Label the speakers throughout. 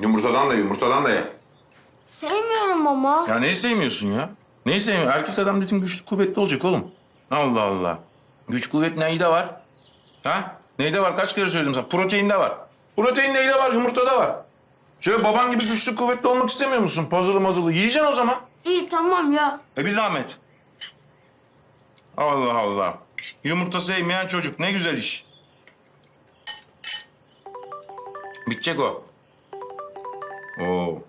Speaker 1: Yumurtadan da yumurtadan da ye.
Speaker 2: Sevmiyorum ama.
Speaker 1: Ya neyi sevmiyorsun ya? Neyi sevmiyorsun? Erkek adam dedim güçlü kuvvetli olacak oğlum. Allah Allah. Güç kuvvet neyde var? Ha? Neyde var? Kaç kere söyledim sana? Proteinde var. Protein neyde var? Yumurtada var. Şöyle baban gibi güçlü kuvvetli olmak istemiyor musun? Puzzle'ı mazılı. Yiyeceksin o zaman.
Speaker 2: İyi tamam ya.
Speaker 1: E bir zahmet. Allah Allah. Yumurta sevmeyen çocuk. Ne güzel iş. Bitecek o. Oo.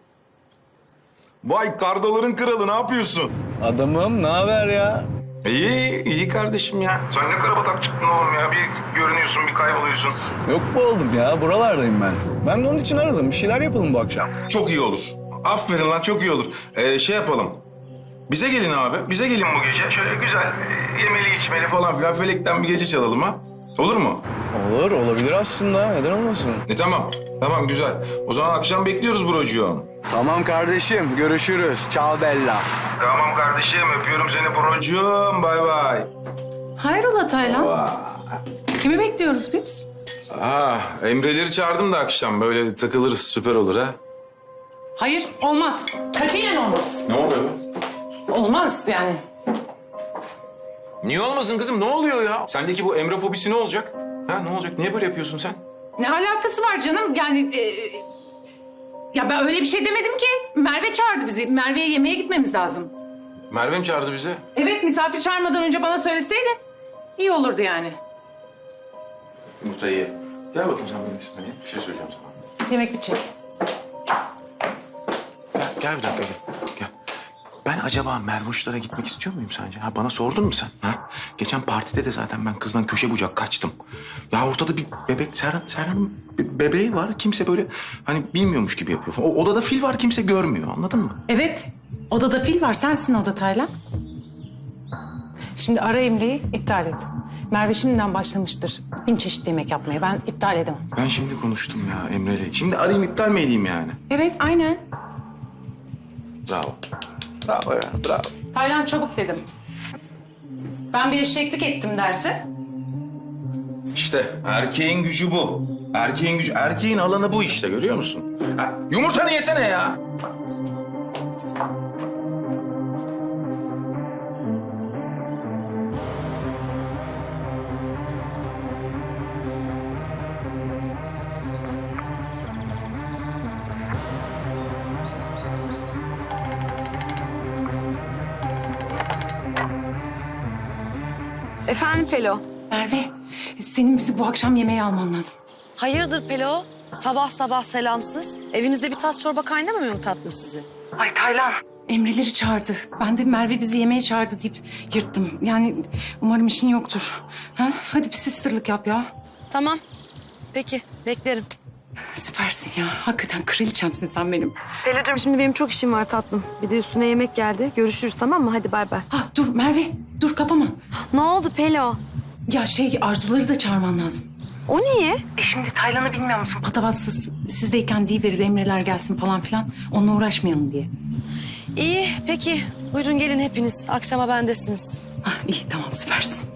Speaker 1: Vay kardoların kralı ne yapıyorsun?
Speaker 3: Adamım ne haber ya?
Speaker 1: İyi, iyi kardeşim ya. Sen ne karabatak çıktın oğlum ya. Bir görünüyorsun, bir kayboluyorsun.
Speaker 3: Yok bu oldum ya buralardayım ben. Ben de onun için aradım bir şeyler yapalım bu akşam.
Speaker 1: Çok iyi olur. Aferin lan, çok iyi olur. Ee, şey yapalım. Bize gelin abi, bize gelin bu gece. Şöyle güzel e, yemeli içmeli falan filan felekten bir gece çalalım ha. Olur mu?
Speaker 3: Olur olabilir aslında neden olmasın?
Speaker 1: E tamam, tamam güzel. O zaman akşam bekliyoruz brocuğum.
Speaker 3: Tamam kardeşim görüşürüz. Ciao Bella.
Speaker 1: Tamam kardeşim, öpüyorum seni brocuğum. Bay bay.
Speaker 4: Hayrola Taylan? Kimi bekliyoruz biz?
Speaker 1: Ah, Emre'leri çağırdım da akşam. Böyle takılırız, süper olur ha.
Speaker 4: Hayır, olmaz. Katiyen olmaz.
Speaker 1: Ne oluyor?
Speaker 4: Olmaz yani.
Speaker 1: Niye olmasın kızım? Ne oluyor ya? Sendeki bu Emre fobisi ne olacak? Ha ne olacak? Niye böyle yapıyorsun sen?
Speaker 4: Ne alakası var canım? Yani... e, ya ben öyle bir şey demedim ki. Merve çağırdı bizi. Merve'ye yemeğe gitmemiz lazım.
Speaker 1: Merve mi çağırdı bize?
Speaker 4: Evet, misafir çağırmadan önce bana söyleseydin iyi olurdu yani.
Speaker 1: Yumurtayı ye. Gel bakayım sen benim üstüne. Bir şey söyleyeceğim sana.
Speaker 4: Yemek bitecek.
Speaker 1: Gel, gel bir dakika gel. Ben acaba Mervuşlara gitmek istiyor muyum sence? Ha, bana sordun mu sen? Ha? Geçen partide de zaten ben kızdan köşe bucak kaçtım. Ya ortada bir bebek, Serhan, Serhan'ın be- bebeği var. Kimse böyle hani bilmiyormuş gibi yapıyor falan. O odada fil var kimse görmüyor anladın mı?
Speaker 4: Evet, odada fil var. Sensin oda Taylan. Şimdi ara Emre'yi iptal et. Merve şimdiden başlamıştır. Bin çeşit yemek yapmaya. Ben iptal edemem.
Speaker 1: Ben şimdi konuştum ya Emre'yle. Şimdi arayayım iptal mi edeyim yani?
Speaker 4: Evet, aynen.
Speaker 1: Bravo. Bravo ya bravo.
Speaker 4: Taylan çabuk dedim. Ben bir eşeklik ettim derse.
Speaker 1: İşte erkeğin gücü bu. Erkeğin gücü, erkeğin alanı bu işte görüyor musun? Ha, yumurtanı yesene ya.
Speaker 5: Efendim Pelo.
Speaker 4: Merve, senin bizi bu akşam yemeğe alman lazım.
Speaker 5: Hayırdır Pelo? Sabah sabah selamsız. Evinizde bir tas çorba kaynamıyor mu tatlım sizin?
Speaker 4: Ay Taylan. Emreleri çağırdı. Ben de Merve bizi yemeğe çağırdı deyip yırttım. Yani umarım işin yoktur. Ha? Hadi bir sisterlık yap ya.
Speaker 5: Tamam. Peki beklerim.
Speaker 4: Süpersin ya. Hakikaten kraliçemsin sen benim.
Speaker 5: Pelo'cum şimdi benim çok işim var tatlım. Bir de üstüne yemek geldi. Görüşürüz tamam mı? Hadi bay bay.
Speaker 4: Ha dur Merve, dur kapama.
Speaker 5: Ne oldu Pelo?
Speaker 4: Ya şey Arzuları da çağırman lazım.
Speaker 5: O niye?
Speaker 4: E şimdi Taylan'ı bilmiyor musun? Patavatsız sizdeyken verir Emreler gelsin falan filan. Onunla uğraşmayalım diye.
Speaker 5: İyi peki. Buyurun gelin hepiniz. Akşama bendesiniz.
Speaker 4: Ha iyi tamam süpersin.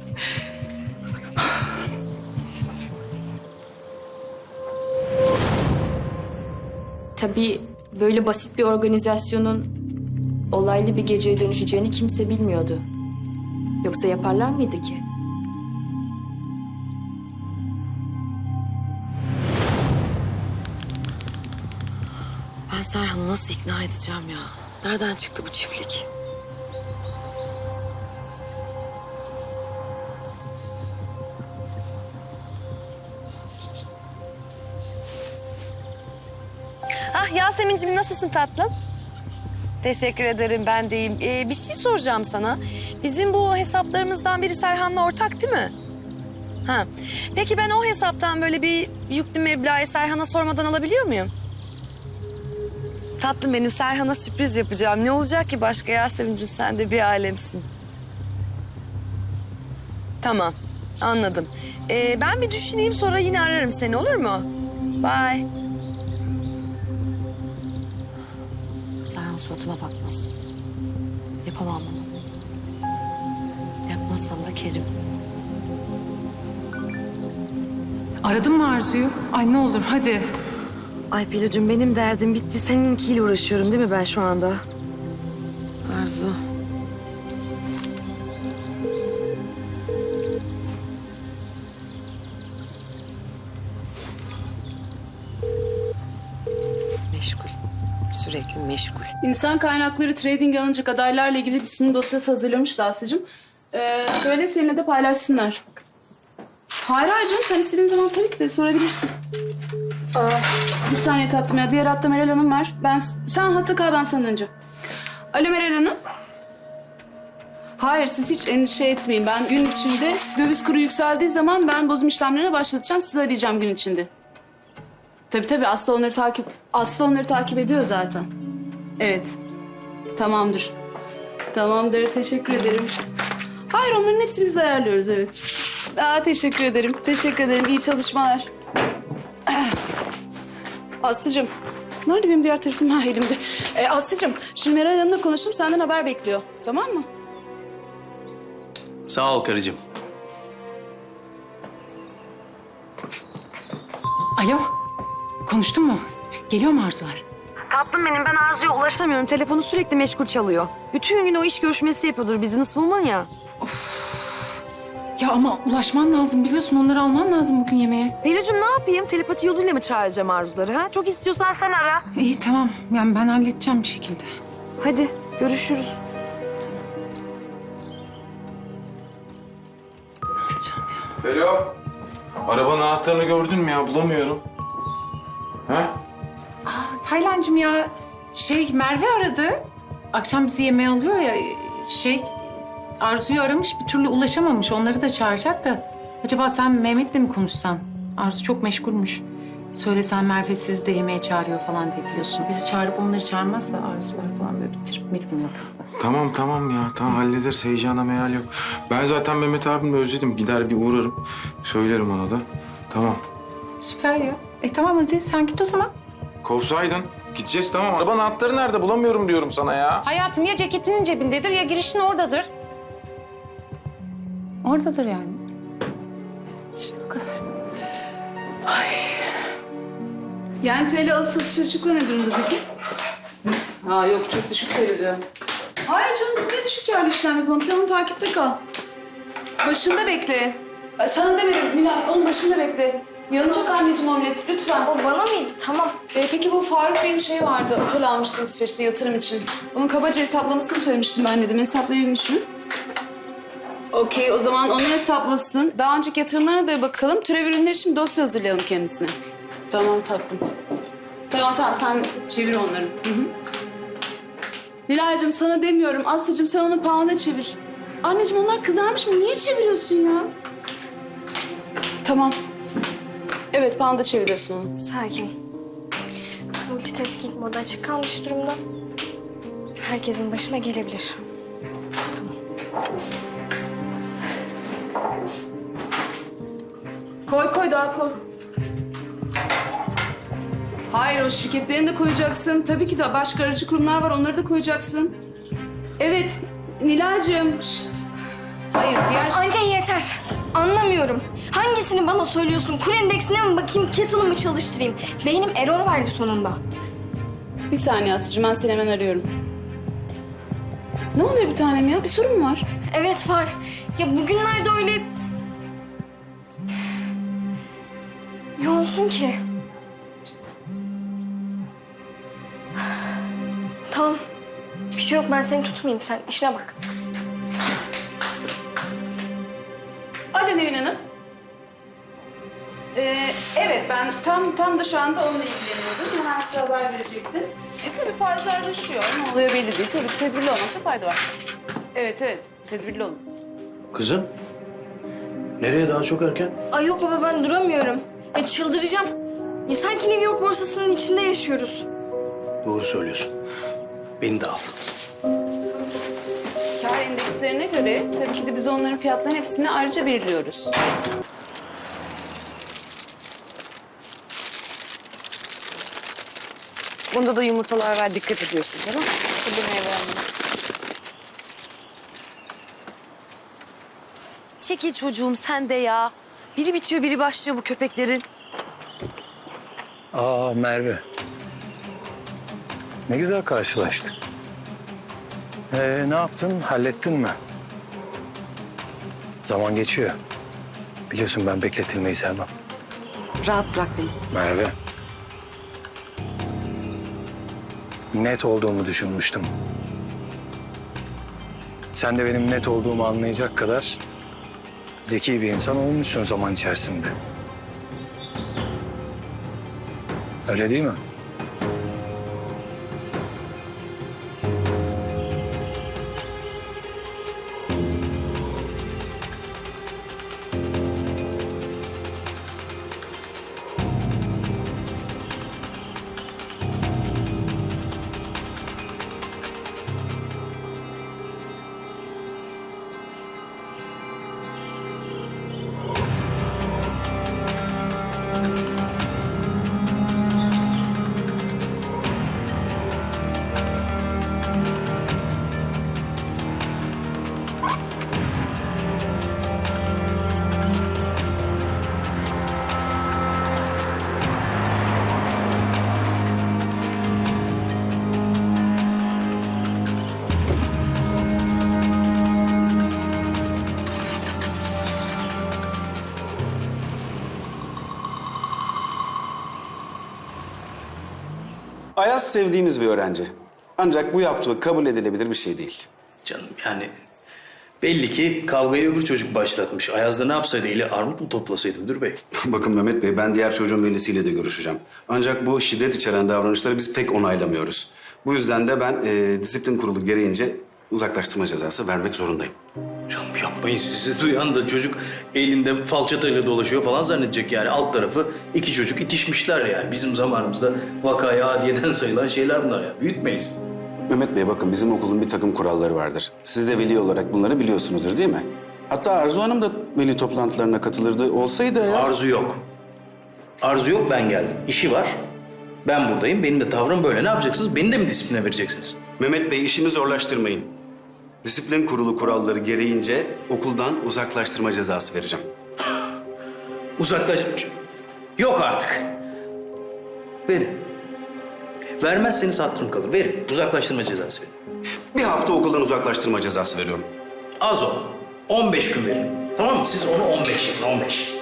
Speaker 6: Tabii böyle basit bir organizasyonun olaylı bir geceye dönüşeceğini kimse bilmiyordu. Yoksa yaparlar mıydı ki?
Speaker 5: Ben Serhan'ı nasıl ikna edeceğim ya? Nereden çıktı bu çiftlik? Yasemin'cim nasılsın tatlım? Teşekkür ederim ben deyim. Ee, bir şey soracağım sana. Bizim bu hesaplarımızdan biri Serhan'la ortak değil mi? Ha. Peki ben o hesaptan böyle bir yüklü meblağı Serhan'a sormadan alabiliyor muyum? Tatlım benim Serhan'a sürpriz yapacağım. Ne olacak ki başka Yasemin'cim sen de bir alemsin. Tamam anladım. Ee, ben bir düşüneyim sonra yine ararım seni olur mu? Bye. Suratıma bakmaz. Yapamam bunu. Yapmazsam da Kerim.
Speaker 4: Aradın mı Arzu'yu? Ay ne olur hadi.
Speaker 5: Ay Pelucum benim derdim bitti. Seninkiyle uğraşıyorum değil mi ben şu anda? Arzu.
Speaker 7: İnsan kaynakları trading alınacak adaylarla ilgili bir sunum dosyası hazırlamış Aslı'cığım. Ee, söyle seninle de paylaşsınlar. Hayır hayır canım sen istediğin zaman tabii ki de sorabilirsin. Aa, bir saniye tatlım ya. Diğer hatta Meral Hanım var. Ben, sen hatta kal ben senden önce. Alo Meral Hanım. Hayır siz hiç endişe etmeyin. Ben gün içinde döviz kuru yükseldiği zaman ben bozum işlemlerine başlatacağım. Sizi arayacağım gün içinde. Tabii tabii Aslı onları takip Aslı onları takip ediyor zaten. Evet. Tamamdır. Tamamdır. Teşekkür ederim. Hayır onların hepsini biz ayarlıyoruz evet. Aa, teşekkür ederim. Teşekkür ederim. İyi çalışmalar. Aslıcığım. Nerede benim diğer telefonum? Ha elimde. Ee, Aslıcığım şimdi Meral Hanım'la konuştum. Senden haber bekliyor. Tamam mı?
Speaker 8: Sağ ol karıcığım.
Speaker 4: Alo. Konuştun mu? Geliyor mu Arzular?
Speaker 5: Tatlım benim ben Arzu'ya ulaşamıyorum. Telefonu sürekli meşgul çalıyor. Bütün gün o iş görüşmesi yapıyordur. Business woman ya.
Speaker 4: Ya ama ulaşman lazım biliyorsun onları alman lazım bugün yemeğe.
Speaker 5: Pelucum ne yapayım? Telepati yoluyla mı çağıracağım Arzuları ha? Çok istiyorsan sen ara.
Speaker 4: İyi tamam yani ben halledeceğim bir şekilde.
Speaker 5: Hadi görüşürüz.
Speaker 1: Alo. Arabanın anahtarını gördün mü ya? Bulamıyorum. Ha?
Speaker 4: Taylancığım ya şey Merve aradı. Akşam bizi yemeğe alıyor ya şey Arzu'yu aramış bir türlü ulaşamamış. Onları da çağıracak da. Acaba sen Mehmet'le mi konuşsan? Arzu çok meşgulmüş. Söylesen Merve sizi de yemeğe çağırıyor falan diye biliyorsun. Bizi çağırıp onları çağırmazsa Arzular falan böyle bitirip bilmiyor kız da.
Speaker 1: Tamam tamam ya. Tamam hallederiz. Heyecana meyal yok. Ben zaten Mehmet abimi özledim. Gider bir uğrarım. Söylerim ona da. Tamam.
Speaker 4: Süper ya. E tamam hadi sen git o zaman.
Speaker 1: Kovsaydın. Gideceğiz tamam. Arabanın anahtarı nerede? Bulamıyorum diyorum sana ya.
Speaker 4: Hayatım ya ceketinin cebindedir ya girişin oradadır. Oradadır yani. İşte bu kadar.
Speaker 7: Yani TL alı satış açıklığı ne durumda peki? Ha yok çok düşük seyrediyor. Hayır canım biz niye düşük yerli işlem yapalım? Sen onu takipte kal. Başında bekle. Ay, Sana demedim Nilay, onun başında bekle. Yanacak anneciğim omlet, lütfen.
Speaker 2: O bana mıydı? Tamam.
Speaker 7: Ee, peki bu Faruk Bey'in şeyi vardı, otel almıştı İsveç'te yatırım için. Onun kabaca hesaplamasını söylemiştim ben dedim. Hesaplayabilmiş mi? Okey, o zaman onu hesaplasın. Daha önceki yatırımlarına da bakalım. Türev ürünler için dosya hazırlayalım kendisine. Tamam tatlım. Tamam tamam sen çevir onları. Hı hı. Nilay'cığım sana demiyorum. Aslı'cığım sen onu pound'a çevir. Anneciğim onlar kızarmış mı? Niye çeviriyorsun ya? Tamam. Evet pound'a çeviriyorsun onu.
Speaker 2: Sakin. Multitasking modu açık kalmış durumda. Herkesin başına gelebilir.
Speaker 7: Koy koy daha koy. Hayır o şirketlerini de koyacaksın. Tabii ki de başka aracı kurumlar var onları da koyacaksın. Evet Nilay'cığım. Şşt. Hayır diğer...
Speaker 2: Anne yeter. Anlamıyorum. Hangisini bana söylüyorsun? Kur endeksine mi bakayım, kettle'ı mı çalıştırayım? Beynim error verdi sonunda.
Speaker 7: Bir saniye Aslı'cığım ben seni hemen arıyorum. Ne oluyor bir tanem ya? Bir sorun mu var?
Speaker 2: Evet Far. Ya bugünlerde öyle... Yoğunsun ki. Tamam. Bir şey yok ben seni tutmayayım. Sen işine bak.
Speaker 7: Alo Nevin Hanım. Ee, evet ben tam tam da şu anda onunla ilgileniyordum. Hemen size haber verecektim. E tabii faizler düşüyor. Ne oluyor belli değil. Tabii tedbirli olmakta fayda var. Evet evet tedbirli olun.
Speaker 8: Kızım. Nereye daha çok erken?
Speaker 2: Ay yok baba ben duramıyorum. Ya çıldıracağım. Ya sanki New York borsasının içinde yaşıyoruz.
Speaker 8: Doğru söylüyorsun. Beni de al.
Speaker 7: Kar endekslerine göre tabii ki de biz onların fiyatlarının hepsini ayrıca belirliyoruz.
Speaker 5: Bunda da yumurtalar var dikkat ediyorsun değil mi? Çekil çocuğum sen de ya. Biri bitiyor biri başlıyor bu köpeklerin.
Speaker 9: Aa Merve. Ne güzel karşılaştık. Ee, ne yaptın? Hallettin mi? Zaman geçiyor. Biliyorsun ben bekletilmeyi sevmem.
Speaker 5: Rahat bırak beni.
Speaker 9: Merve. Net olduğumu düşünmüştüm. Sen de benim net olduğumu anlayacak kadar zeki bir insan olmuşsun zaman içerisinde. Öyle değil mi?
Speaker 10: Ayaz sevdiğimiz bir öğrenci. Ancak bu yaptığı kabul edilebilir bir şey değil.
Speaker 8: Canım yani belli ki kavgayı öbür çocuk başlatmış. Ayaz da ne yapsaydı eli armut mu toplasaydı müdür bey?
Speaker 10: Bakın Mehmet Bey, ben diğer çocuğun velisiyle de görüşeceğim. Ancak bu şiddet içeren davranışları biz pek onaylamıyoruz. Bu yüzden de ben e, disiplin kurulu gereğince uzaklaştırma cezası vermek zorundayım.
Speaker 8: Canım yapmayın sizi duyan da çocuk elinde falçatayla dolaşıyor falan zannedecek yani. Alt tarafı iki çocuk itişmişler yani. Bizim zamanımızda vakaya adiyeden sayılan şeyler bunlar ya. Büyütmeyiz.
Speaker 10: Mehmet Bey bakın bizim okulun bir takım kuralları vardır. Siz de veli olarak bunları biliyorsunuzdur değil mi? Hatta Arzu Hanım da veli toplantılarına katılırdı. Olsaydı eğer...
Speaker 8: Arzu yok. Arzu yok ben geldim. İşi var. Ben buradayım. Benim de tavrım böyle. Ne yapacaksınız? Beni de mi disipline vereceksiniz?
Speaker 10: Mehmet Bey işimi zorlaştırmayın. Disiplin kurulu kuralları gereğince okuldan uzaklaştırma cezası vereceğim.
Speaker 8: Uzaklaş... Yok artık. Verin. Vermezseniz hatırım kalır. Verin. Uzaklaştırma cezası verin.
Speaker 10: Bir hafta okuldan uzaklaştırma cezası veriyorum.
Speaker 8: Az o. 15 gün verin. Tamam mı? Siz onu 15 yapın. 15.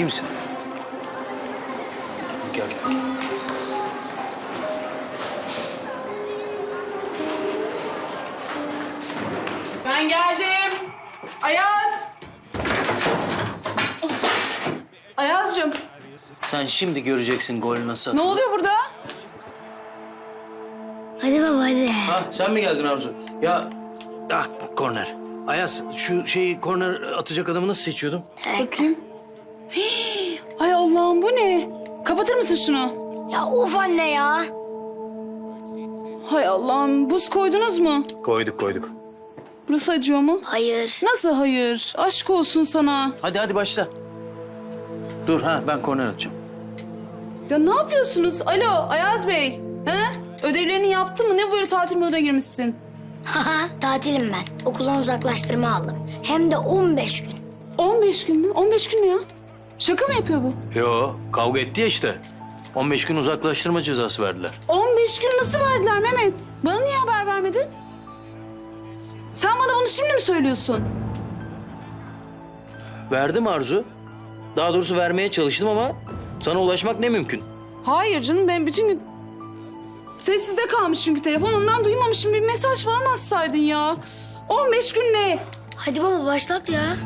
Speaker 8: İyi misin? Gel.
Speaker 7: Ben geldim. Ayaz. Ayaz'cığım
Speaker 8: Sen şimdi göreceksin gol nasıl
Speaker 7: ne oluyor burada?
Speaker 2: Hadi baba hadi.
Speaker 8: Ha sen mi geldin Arzu? Ya ah korner. Ayaz şu şeyi korner atacak adamı nasıl seçiyordum?
Speaker 7: Bakayım. Mısın şunu?
Speaker 2: Ya of anne ya.
Speaker 7: Hay Allah'ım buz koydunuz mu?
Speaker 8: Koyduk koyduk.
Speaker 7: Burası acıyor mu?
Speaker 2: Hayır.
Speaker 7: Nasıl hayır? Aşk olsun sana.
Speaker 8: Hadi hadi başla. Dur ha ben korner atacağım.
Speaker 7: Ya ne yapıyorsunuz? Alo Ayaz Bey. He? Ödevlerini yaptın mı? Ne böyle tatil moduna girmişsin?
Speaker 11: Haha tatilim ben. Okuldan uzaklaştırma aldım. Hem de 15 gün.
Speaker 7: 15 gün mü? 15 gün mü ya? Şaka mı yapıyor bu?
Speaker 8: Yo kavga etti ya işte. 15 gün uzaklaştırma cezası verdiler.
Speaker 7: 15 gün nasıl verdiler Mehmet? Bana niye haber vermedin? Sen bana bunu şimdi mi söylüyorsun?
Speaker 8: Verdim Arzu. Daha doğrusu vermeye çalıştım ama sana ulaşmak ne mümkün.
Speaker 7: Hayır canım ben bütün gün... Sessizde kalmış çünkü telefon ondan duymamışım. Bir mesaj falan atsaydın ya. 15 gün ne?
Speaker 11: Hadi baba başlat ya.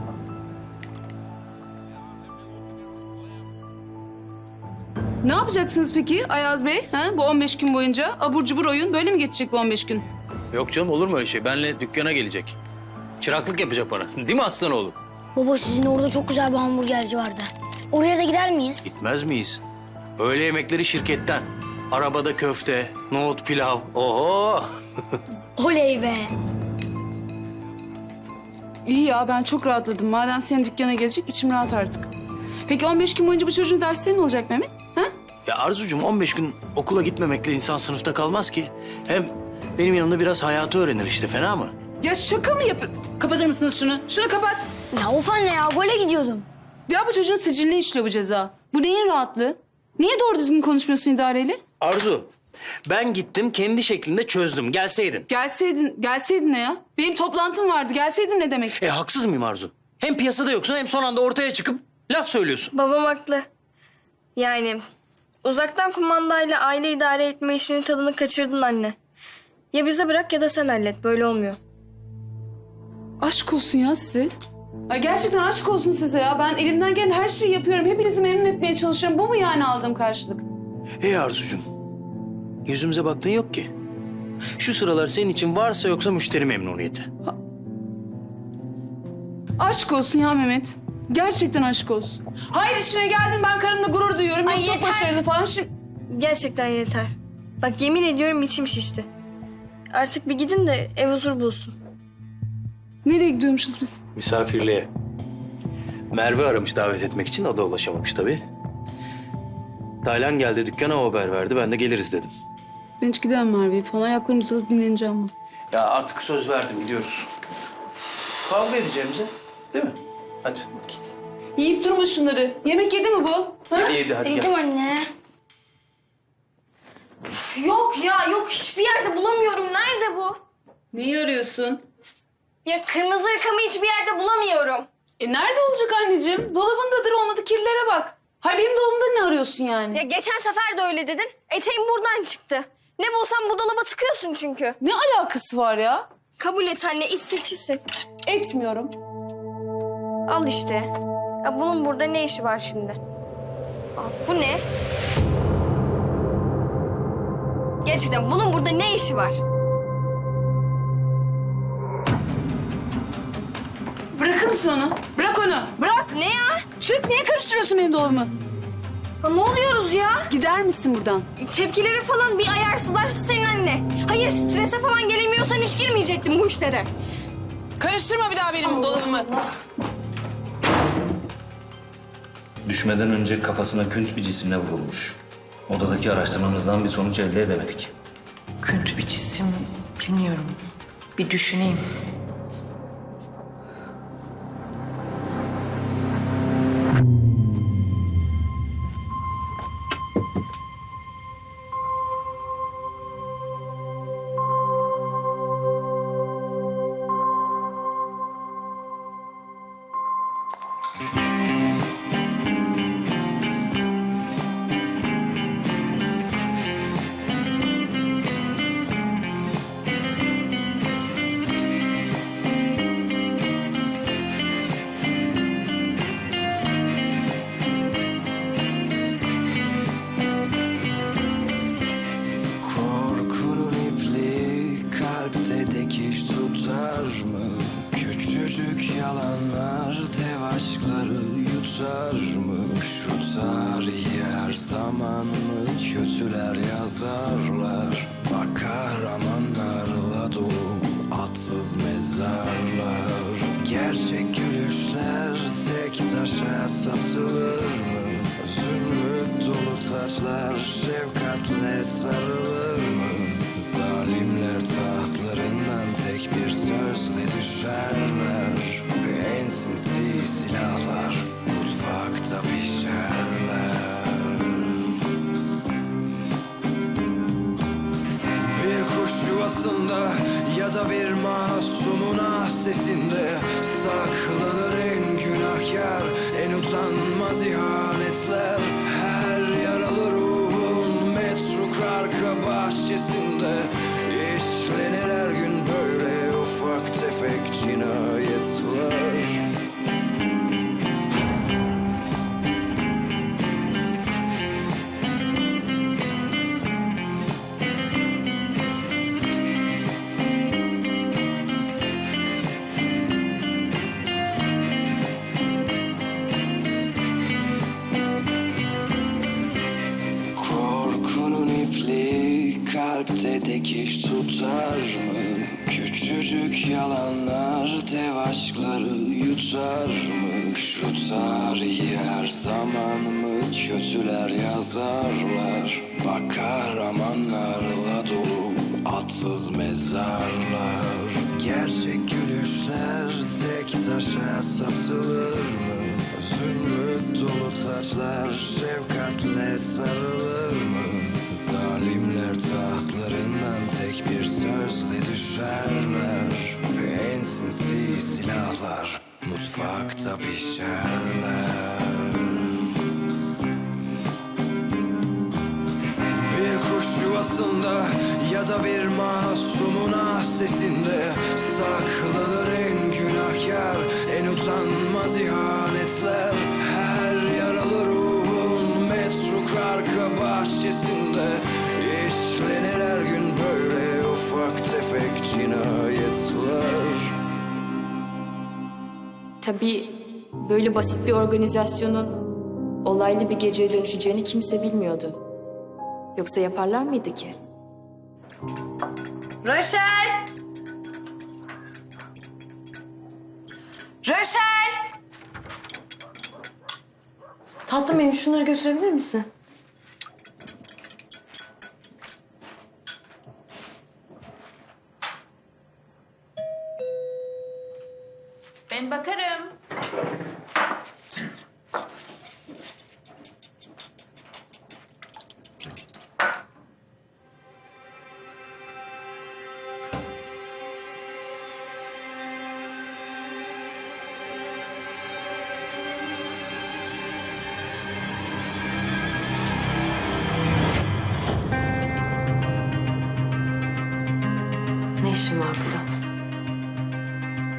Speaker 7: Ne yapacaksınız peki Ayaz Bey? Ha? Bu 15 gün boyunca abur cubur oyun böyle mi geçecek bu 15 gün?
Speaker 8: Yok canım olur mu öyle şey? Benle dükkana gelecek. Çıraklık yapacak bana. Değil mi aslanoğlu?
Speaker 11: Baba sizin orada çok güzel bir hamburgerci vardı. Oraya da gider miyiz?
Speaker 8: Gitmez miyiz? Öğle yemekleri şirketten. Arabada köfte, nohut pilav. Oho!
Speaker 11: Oley be.
Speaker 7: İyi ya ben çok rahatladım. Madem senin dükkana gelecek içim rahat artık. Peki 15 gün boyunca bu çocuğun dersleri ne olacak Mehmet?
Speaker 8: Ya Arzucuğum 15 gün okula gitmemekle insan sınıfta kalmaz ki. Hem benim yanımda biraz hayatı öğrenir işte fena mı?
Speaker 7: Ya şaka mı yapın? Kapatır mısınız şunu? Şunu kapat.
Speaker 11: Ya of anne ya gole gidiyordum.
Speaker 7: Ya bu çocuğun siciline işliyor bu ceza. Bu neyin rahatlığı? Niye doğru düzgün konuşmuyorsun idareyle?
Speaker 8: Arzu ben gittim kendi şeklinde çözdüm gelseydin.
Speaker 7: Gelseydin, gelseydin ne ya? Benim toplantım vardı. Gelseydin ne demek?
Speaker 8: E haksız mıyım Arzu? Hem piyasada yoksun hem son anda ortaya çıkıp laf söylüyorsun.
Speaker 2: Babam haklı. Yani uzaktan kumandayla aile idare etme işinin tadını kaçırdın anne. Ya bize bırak ya da sen hallet. Böyle olmuyor.
Speaker 7: Aşk olsun ya size. Ay gerçekten aşk olsun size ya. Ben elimden gelen her şeyi yapıyorum. Hepinizi memnun etmeye çalışıyorum. Bu mu yani aldığım karşılık?
Speaker 8: Hey Arzucuğum yüzümüze baktın yok ki. Şu sıralar senin için varsa yoksa müşteri memnuniyeti.
Speaker 7: Aşk olsun ya Mehmet. Gerçekten aşk olsun. Hayır işine geldin ben karımla gurur duyuyorum.
Speaker 2: Ay
Speaker 7: Yok, çok
Speaker 2: yeter.
Speaker 7: başarılı falan. Şimdi...
Speaker 2: Gerçekten yeter. Bak yemin ediyorum içim şişti. Artık bir gidin de ev huzur bulsun.
Speaker 7: Nereye gidiyormuşuz biz?
Speaker 8: Misafirliğe. Merve aramış davet etmek için o da ulaşamamış tabii. Taylan geldi dükkana o haber verdi ben de geliriz dedim.
Speaker 7: Ben hiç gidemem Merve'ye falan. Ayaklarımı uzatıp dinleneceğim ben.
Speaker 8: Ya artık söz verdim gidiyoruz. Kavga edeceğimize değil mi? Hadi bakayım.
Speaker 7: Yiyip durma şunları. Yemek yedi mi bu? Ha?
Speaker 8: Hadi yedi hadi gel.
Speaker 11: Yedim anne.
Speaker 2: Yok ya yok hiçbir yerde bulamıyorum. Nerede bu?
Speaker 7: Neyi arıyorsun?
Speaker 2: Ya kırmızı ırkamı hiçbir yerde bulamıyorum.
Speaker 7: E nerede olacak anneciğim? Dolabındadır olmadı kirlere bak. Hayır benim dolabımda ne arıyorsun yani?
Speaker 2: Ya geçen sefer de öyle dedin. Eteğim buradan çıktı. Ne bulsam bu dolaba tıkıyorsun çünkü.
Speaker 7: Ne alakası var ya?
Speaker 2: Kabul et anne istifçisin.
Speaker 7: Etmiyorum.
Speaker 2: Al işte. Ya bunun burada ne işi var şimdi? Al, bu ne? Gerçekten bunun burada ne işi var?
Speaker 7: Bırakır mısın onu? Bırak onu. Bırak.
Speaker 2: Ne ya?
Speaker 7: Çık niye karıştırıyorsun benim dolabımı?
Speaker 2: ya ne oluyoruz ya?
Speaker 7: Gider misin buradan?
Speaker 2: Tepkileri falan bir ayarsızlaştı senin anne. Hayır strese falan gelemiyorsan hiç girmeyecektim bu işlere.
Speaker 7: Karıştırma bir daha benim dolabımı.
Speaker 8: Düşmeden önce kafasına künt bir cisimle vurulmuş. Odadaki araştırmamızdan bir sonuç elde edemedik.
Speaker 12: Kötü bir cisim bilmiyorum. Bir düşüneyim.
Speaker 13: sorry atsız mezarlar Gerçek gülüşler tek taşa satılır mı? Zümrüt dolu taçlar şefkatle sarılır mı? Zalimler tahtlarından tek bir sözle düşerler En sinsi silahlar mutfakta pişerler Bir kuş yuvasında ya da bir masumun ah sesinde Saklanır en günahkar, en utanmaz ihanetler Her yaralı ruhun metruk arka bahçesinde İşlenir her gün böyle ufak tefek cinayetler
Speaker 6: Tabii böyle basit bir organizasyonun olaylı bir geceye dönüşeceğini kimse bilmiyordu. Yoksa yaparlar mıydı ki?
Speaker 5: Raşel! Raşel! Tatlım benim şunları götürebilir misin?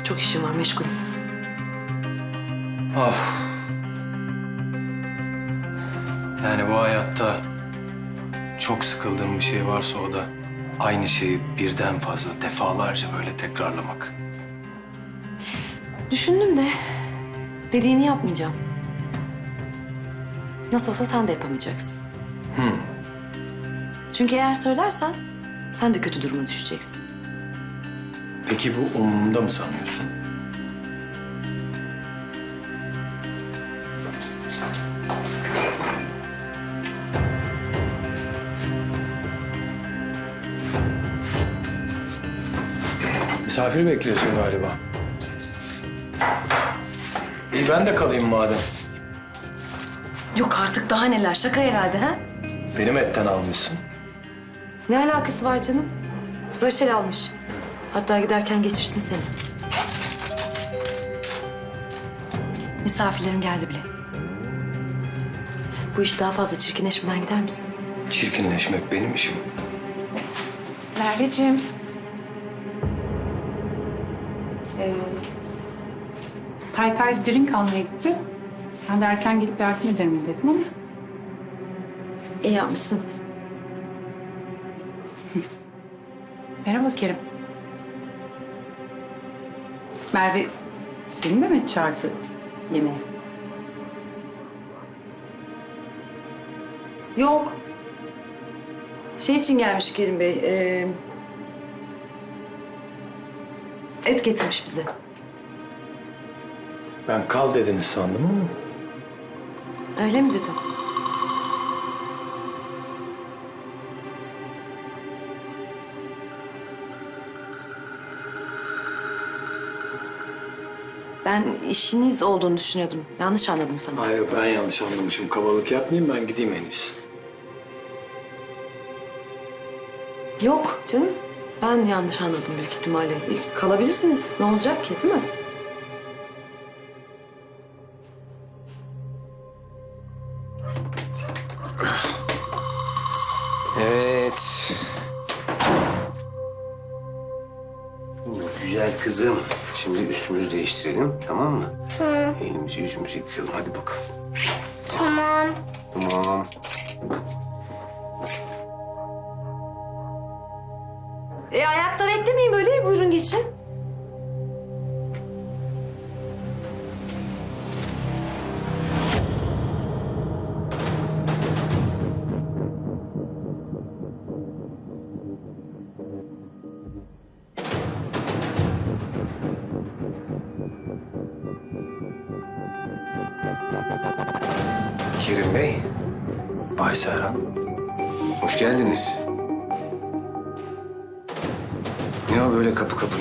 Speaker 5: Çok işim var, meşgulüm.
Speaker 9: Of. Yani bu hayatta çok sıkıldığım bir şey varsa o da aynı şeyi birden fazla defalarca böyle tekrarlamak.
Speaker 5: Düşündüm de dediğini yapmayacağım. Nasıl olsa sen de yapamayacaksın.
Speaker 9: Hmm.
Speaker 5: Çünkü eğer söylersen sen de kötü duruma düşeceksin.
Speaker 9: Peki bu umurumda mı sanıyorsun? Misafir bekliyorsun galiba. İyi ben de kalayım madem.
Speaker 5: Yok artık daha neler şaka herhalde ha?
Speaker 9: Benim etten almışsın.
Speaker 5: Ne alakası var canım? Raşel almış. Hatta giderken geçirsin seni. Misafirlerim geldi bile. Bu iş daha fazla çirkinleşmeden gider misin?
Speaker 9: Çirkinleşmek benim işim.
Speaker 4: Merveciğim. Ee, Tay Tay drink almaya gitti. Ben de erken gelip yardım ederim dedim ama.
Speaker 5: İyi yapmışsın.
Speaker 4: Merhaba Kerim. Merve seni de mi çağırdı yemeğe?
Speaker 5: Yok. Şey için gelmiş Kerim Bey. e, et getirmiş bize.
Speaker 9: Ben kal dediniz sandım ama.
Speaker 5: Öyle mi dedim? Ben işiniz olduğunu düşünüyordum. Yanlış anladım sana.
Speaker 9: Hayır ben yanlış anlamışım. Kabalık yapmayayım ben gideyim en iyisi.
Speaker 5: Yok canım. Ben yanlış anladım büyük ihtimalle. Kalabilirsiniz. Ne olacak ki değil mi?
Speaker 10: Üstümüzü değiştirelim tamam mı?
Speaker 11: Tamam.
Speaker 10: Elimizi yüzümüzü yıkayalım hadi bakalım.
Speaker 11: Tamam.
Speaker 10: Tamam.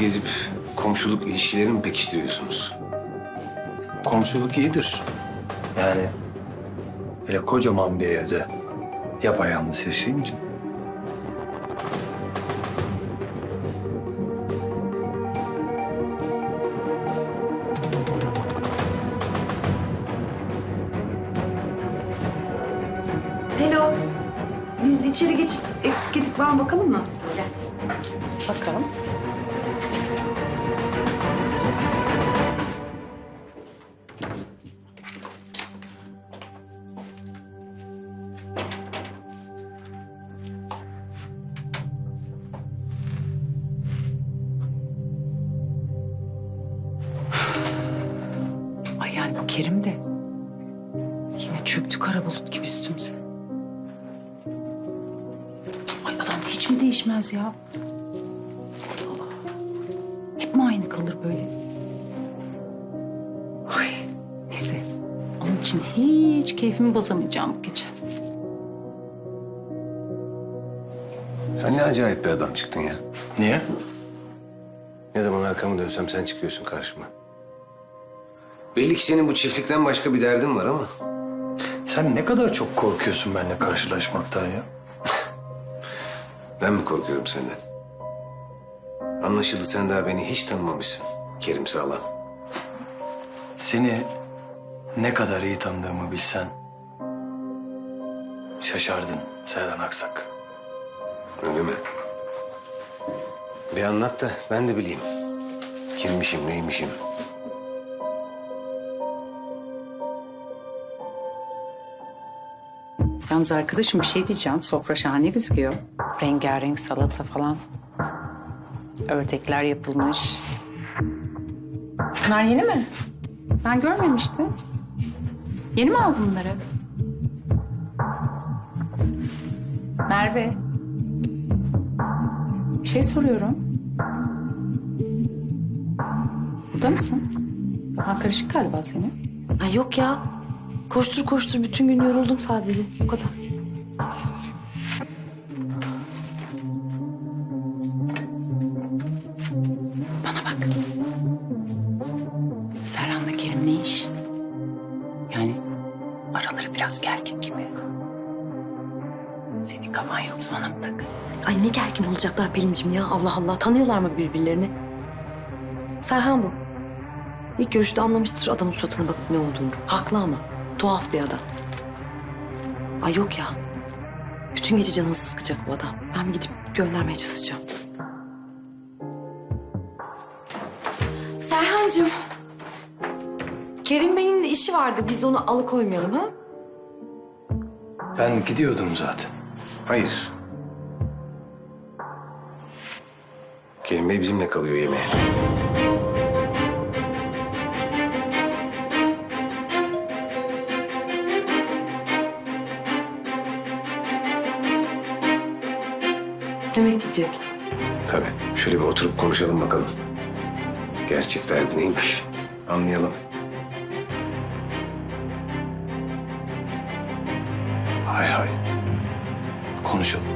Speaker 14: Gezip komşuluk ilişkilerini mi pekiştiriyorsunuz?
Speaker 9: Komşuluk iyidir. Yani böyle kocaman bir evde yapayalnız yaşayınca.
Speaker 5: Hello. Biz içeri geçip eksik gedik var mı bakalım mı?
Speaker 4: Bakalım. Ya? Hep mi aynı kalır böyle? Ay neyse. Onun için hiç keyfimi bozamayacağım bu gece.
Speaker 14: Sen ne acayip bir adam çıktın ya.
Speaker 9: Niye?
Speaker 14: Ne zaman arkamı dönsem sen çıkıyorsun karşıma. Belli ki senin bu çiftlikten başka bir derdin var ama.
Speaker 9: Sen ne kadar çok korkuyorsun benimle karşılaşmaktan ya.
Speaker 14: Ben mi korkuyorum senden? Anlaşıldı sen daha beni hiç tanımamışsın Kerim Sağlam.
Speaker 9: Seni ne kadar iyi tanıdığımı bilsen şaşardın Serhan Aksak.
Speaker 14: Öyle mi? Bir anlat da ben de bileyim. Kimmişim, neymişim?
Speaker 4: Yalnız arkadaşım bir şey diyeceğim. Sofra şahane gözüküyor. Rengarenk salata falan. Ördekler yapılmış. Bunlar yeni mi? Ben görmemiştim. Yeni mi aldın bunları? Merve. Bir şey soruyorum. Burada mısın? Kafan karışık galiba senin.
Speaker 5: Ha yok ya. Koştur koştur bütün gün yoruldum sadece. O kadar.
Speaker 4: Bana bak. Serhan'la Kerim ne iş? Yani araları biraz gergin gibi. Senin kafan yoksa ona mı tak?
Speaker 5: Ay ne gergin olacaklar Pelin'cim ya. Allah Allah. Tanıyorlar mı birbirlerini? Serhan bu. İlk görüşte anlamıştır adamın suratına bakıp ne olduğunu. Haklı ama. Tuhaf bir adam. Ay yok ya. Bütün gece canımı sıkacak bu adam. Ben gidip göndermeye çalışacağım. Serhancığım. Kerim Bey'in de işi vardı. Biz onu alıkoymayalım ha?
Speaker 9: Ben gidiyordum zaten.
Speaker 14: Hayır. Kerim Bey bizimle kalıyor yemeğe.
Speaker 5: Yemek yiyecek.
Speaker 14: Tabii. Şöyle bir oturup konuşalım bakalım. Gerçek derdi neymiş? Anlayalım.
Speaker 9: Hay hay. Konuşalım.